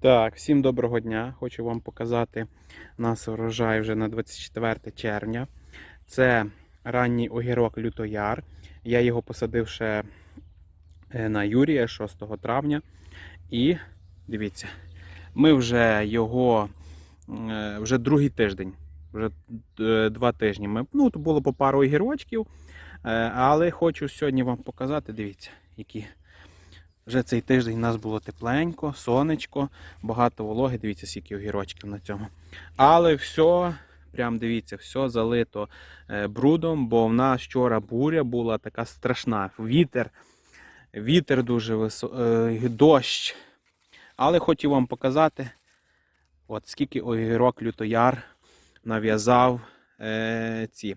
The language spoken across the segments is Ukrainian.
Так, всім доброго дня. Хочу вам показати нас урожай вже на 24 червня. Це ранній огірок лютояр. Я його посадив ще е, на Юрія 6 травня. І дивіться, ми вже його е, вже другий тиждень, вже е, два тижні. Ну, то було по пару огірочків, але хочу сьогодні вам показати, дивіться, які. Вже цей тиждень у нас було тепленько, сонечко, багато вологи. Дивіться, скільки огірочків на цьому. Але все, прям дивіться, все залито е, брудом, бо в нас вчора буря була така страшна. Вітер, вітер дуже високий, дощ. Але хотів вам показати, от скільки огірок лютояр нав'язав е, ці.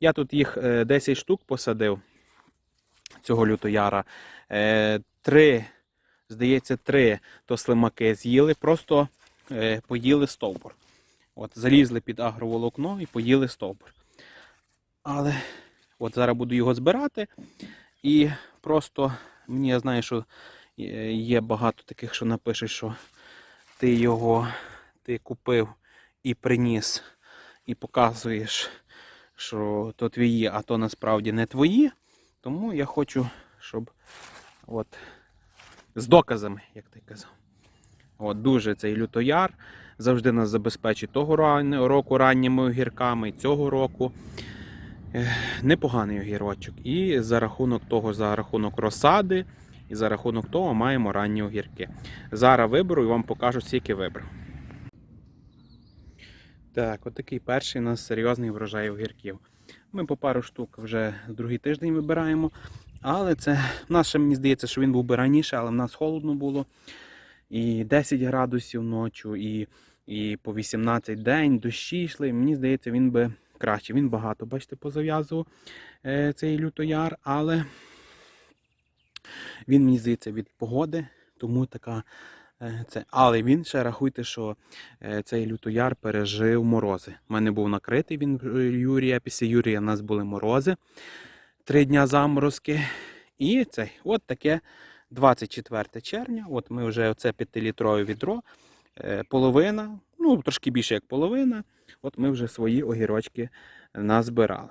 Я тут їх е, 10 штук посадив, цього лютояра. Е, три, здається, три то слимаки з'їли, просто е, поїли стовбур. От, залізли під агроволокно і поїли стовбур. Але от зараз буду його збирати. І просто мені я знаю, що е, є багато таких, що напишуть, що ти його ти купив і приніс, і показуєш, що то твої, а то насправді не твої. Тому я хочу, щоб От. З доказами, як ти казав. От, Дуже цей лютояр. Завжди нас забезпечить того року ранніми огірками, і цього року. Непоганий огірочок. І за рахунок того, за рахунок розсади, і за рахунок того маємо ранні огірки. Зараз виберу і вам покажу, скільки вибрав. Так, отакий перший у нас серйозний врожай огірків. Ми по пару штук вже другий тиждень вибираємо. Але це в нас ще мені здається, що він був би раніше, але в нас холодно було. І 10 градусів ночі, і, і по 18 день, дощі йшли. Мені здається, він би краще. Він багато, бачите, позав'язував е, цей лютояр, але він, мені здається, від погоди, тому така. Е, Це. Але він ще рахуйте, що е, цей лютояр пережив морози. У мене був накритий він е, Юрія. Після Юрія в нас були морози три дня заморозки. І цей, от таке 24 червня. От ми вже оце 5-літрове відро, половина, ну трошки більше як половина. От ми вже свої огірочки назбирали.